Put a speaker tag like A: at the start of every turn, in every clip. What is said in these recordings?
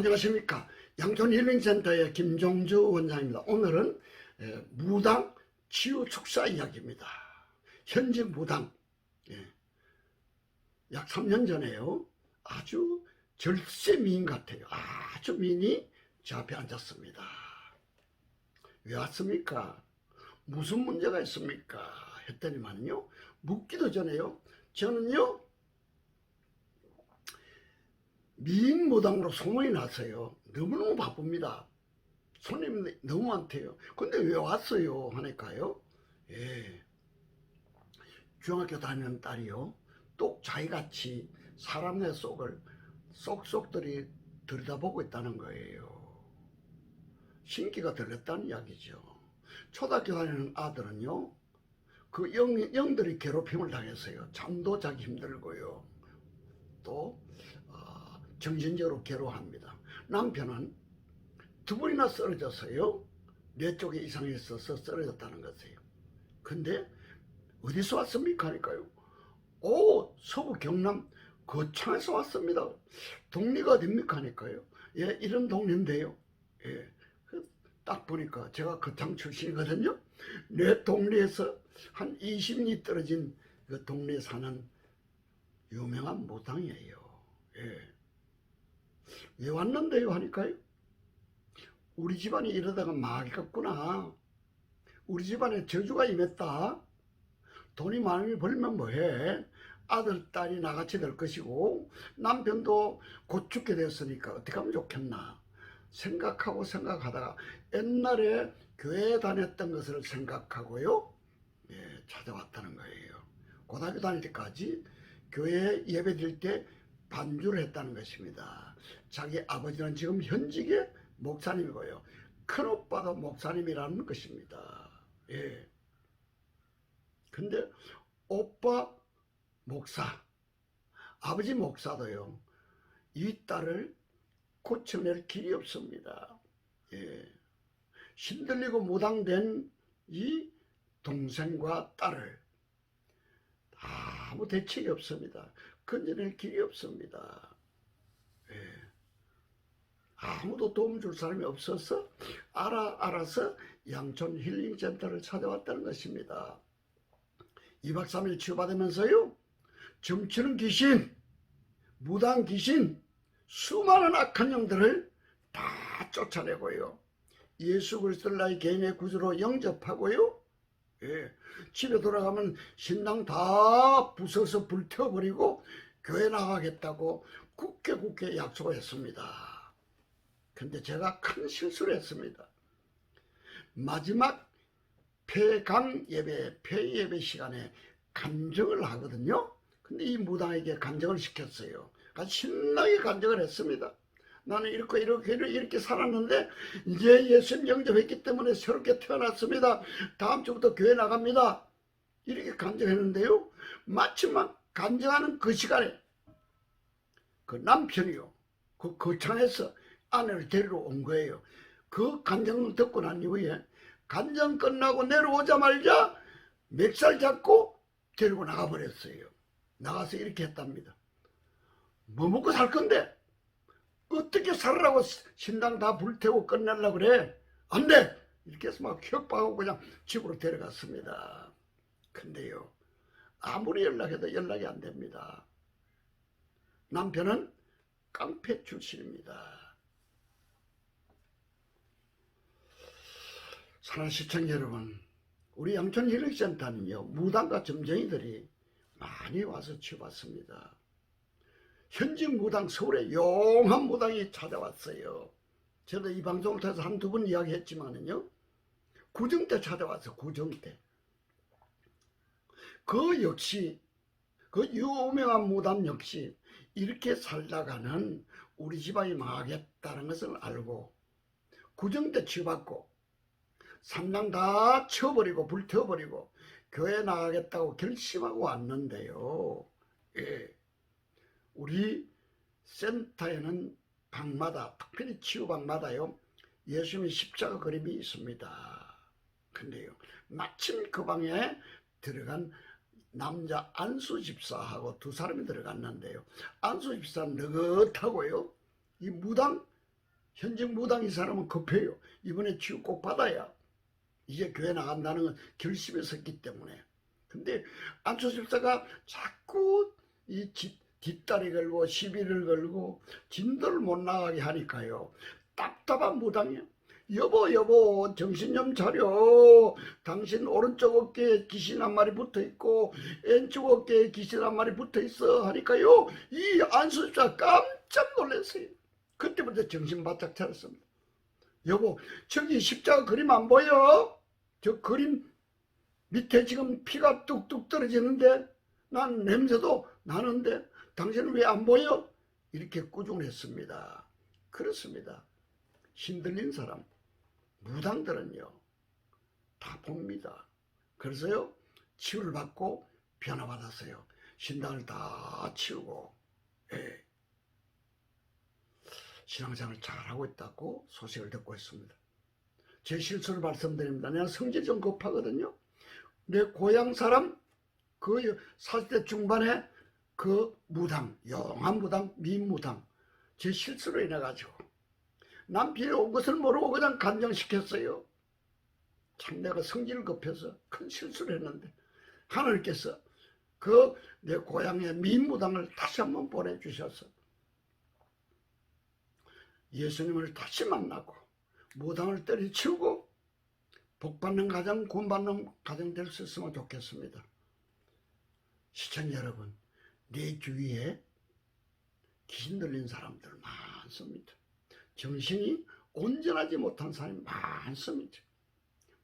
A: 안녕하십니까. 양촌 힐링센터의 김종주 원장입니다. 오늘은 에, 무당 치유 축사 이야기입니다. 현직 무당. 예. 약 3년 전에요. 아주 절세 미인 같아요. 아주 미인이 제 앞에 앉았습니다. 왜 왔습니까? 무슨 문제가 있습니까? 했더니만요. 묻기도 전에요. 저는요. 미인 무당으로 소문이 났어요. 너무너무 바쁩니다. 손님이 너무 많대요. 근데 왜 왔어요? 하니까요. 예. 중학교 다니는 딸이요. 똑 자기같이 사람의 속을 쏙쏙들이 들여다보고 있다는 거예요. 신기가 들렸다는 이야기죠. 초등학교 다니는 아들은요. 그 영, 영들이 괴롭힘을 당했어요. 잠도 자기 힘들고요. 또 어, 정신적으로 괴로워합니다. 남편은 두 번이나 쓰러졌어요. 뇌 쪽에 이상이 있어서 쓰러졌다는 것이에요. 근데 어디서 왔습니까? 하니까요. 오, 서부 경남 거창에서 왔습니다. 동리가 어딥니까? 하니까요. 예, 이런 동리인데요. 예, 그딱 보니까 제가 거창 출신이거든요. 내 동리에서 한 20리 떨어진 그 동네에 사는 유명한 무당이에요. 예. 왜 왔는데요? 하니까요. 우리 집안이 이러다가 망했구나. 우리 집안에 저주가 임했다. 돈이 많이 벌면 뭐해? 아들, 딸이 나같이 될 것이고 남편도 곧 죽게 됐으니까 어떻게 하면 좋겠나 생각하고 생각하다가 옛날에 교회 다녔던 것을 생각하고요 예, 찾아왔다는 거예요 고등학교 다닐 때까지 교회 예배 드릴 때 반주를 했다는 것입니다 자기 아버지는 지금 현직의 목사님이고요 큰오빠도 목사님이라는 것입니다 예. 근데 오빠 목사, 아버지 목사도요, 이 딸을 고쳐낼 길이 없습니다. 예. 신들리고 무당된 이 동생과 딸을 아무 대책이 없습니다. 건져낼 길이 없습니다. 예. 아무도 도움 줄 사람이 없어서 알아 알아서 양촌 힐링센터를 찾아왔다는 것입니다. 2박 3일 치유받으면서요. 점치는 귀신, 무당 귀신, 수많은 악한 영들을 다 쫓아내고요. 예수 그리스도를 나의 개인의 구주로 영접하고요. 예, 집에 돌아가면 신당 다 부숴서 불태워버리고 교회 나가겠다고 굳게 굳게 약속을 했습니다. 근데 제가 큰 실수를 했습니다. 마지막 폐강 예배, 폐 예배 시간에 간증을 하거든요. 근데 이 무당에게 간증을 시켰어요. 신나게 간증을 했습니다. 나는 이렇게 이렇게 이렇게 살았는데 이제 예수님 영접했기 때문에 새롭게 태어났습니다. 다음 주부터 교회 나갑니다. 이렇게 간증했는데요. 마침만 간증하는 그 시간에 그 남편이요. 그 거창에서 아내를 데리러 온 거예요. 그 간증을 듣고 난 이후에 간정 끝나고 내려오자마자 맥살 잡고 데리고 나가버렸어요. 나가서 이렇게 했답니다. 뭐 먹고 살 건데? 어떻게 살으라고 신당 다 불태우고 끝내려고 그래? 안 돼! 이렇게 해서 막 협박하고 그냥 집으로 데려갔습니다. 근데요, 아무리 연락해도 연락이 안 됩니다. 남편은 깡패 출신입니다. 사랑하는 시청자 여러분, 우리 양촌 힐링센터는요, 무당과 점쟁이들이 많이 와서 치워봤습니다. 현직 무당, 서울의 용한 무당이 찾아왔어요. 저도 이 방송을 통해서 한두 번 이야기했지만은요, 구정 때 찾아왔어, 구정 때. 그 역시, 그 유명한 무당 역시 이렇게 살다가는 우리 집안이 망하겠다는 것을 알고, 구정 때 치유받고, 산당 다 치워버리고 불태워버리고 교회 나가겠다고 결심하고 왔는데요. 예. 우리 센터에는 방마다 특별히 치유방마다요. 예수님의 십자가 그림이 있습니다. 근데요. 마침 그 방에 들어간 남자 안수 집사하고 두 사람이 들어갔는데요. 안수 집사는 느긋하고요. 이 무당 현직 무당 이 사람은 급해요. 이번에 치유 꼭 받아야 이제 교회 나간다는 건 결심에 섰기 때문에. 근데 안철수사가 자꾸 이 뒷- 뒷다리 걸고 시비를 걸고 진도를 못 나가게 하니까요. 답답한 무당이요. 여보 여보 정신 좀 차려. 당신 오른쪽 어깨에 귀신 한 마리 붙어 있고 왼쪽 어깨에 귀신 한 마리 붙어 있어 하니까요. 이 안철수가 깜짝 놀랐어요. 그때부터 정신 바짝 차렸습니다. 여보 저기 십자가 그림 안 보여? 저 그림 밑에 지금 피가 뚝뚝 떨어지는데 난 냄새도 나는데 당신은 왜 안 보여? 이렇게 꾸중했습니다. 그렇습니다. 힘들린 사람, 무당들은요, 다 봅니다. 그래서요, 치유를 받고 변화받았어요. 신당을 다 치우고, 예. 신앙생활을 잘하고 있다고 소식을 듣고 있습니다. 제 실수를 말씀드립니다. 내가 성질이 좀 급하거든요. 내 고향 사람, 그 40대 중반에 그 무당, 영한 무당, 민무당, 제 실수로 인해 가지고 남편이 온 것을 모르고 그냥 간정시켰어요. 참 내가 성질을 급해서 큰 실수를 했는데 하나님께서 그 내 고향의 민무당을 다시 한번 보내주셔서 예수님을 다시 만나고 무당을 때려치우고 복받는 가정, 구원받는 가정 될 수 있으면 좋겠습니다. 시청자 여러분, 내 주위에 귀신 들린 사람들 많습니다. 정신이 온전하지 못한 사람이 많습니다.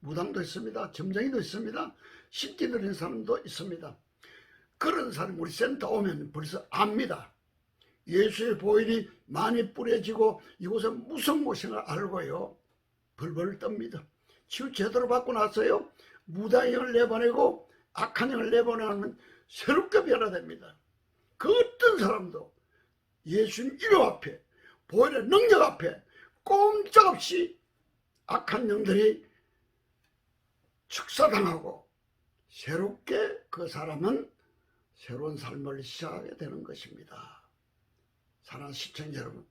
A: 무당도 있습니다. 점쟁이도 있습니다. 신기 들린 사람도 있습니다. 그런 사람 우리 센터 오면 벌써 압니다. 예수의 보혈이 많이 뿌려지고 이곳은 무슨 곳인가 알고요. 벌벌 떱니다. 치유 제대로 받고 나서요. 무당형을 내보내고 악한 영을 내보내면 새롭게 변화됩니다. 그 어떤 사람도 예수님 이름 앞에 보혈의 능력 앞에 꼼짝없이 악한 영들이 축사당하고 새롭게 그 사람은 새로운 삶을 시작하게 되는 것입니다. 사랑하는 시청자 여러분,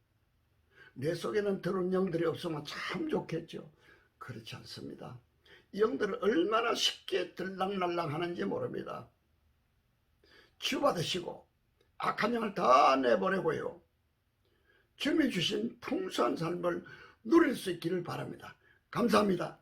A: 내 속에는 더러운 영들이 없으면 참 좋겠죠. 그렇지 않습니다. 이 영들은 얼마나 쉽게 들락날락 하는지 모릅니다. 치유받으시고 악한 영을 다 내보내고요. 주님이 주신 풍성한 삶을 누릴 수 있기를 바랍니다. 감사합니다.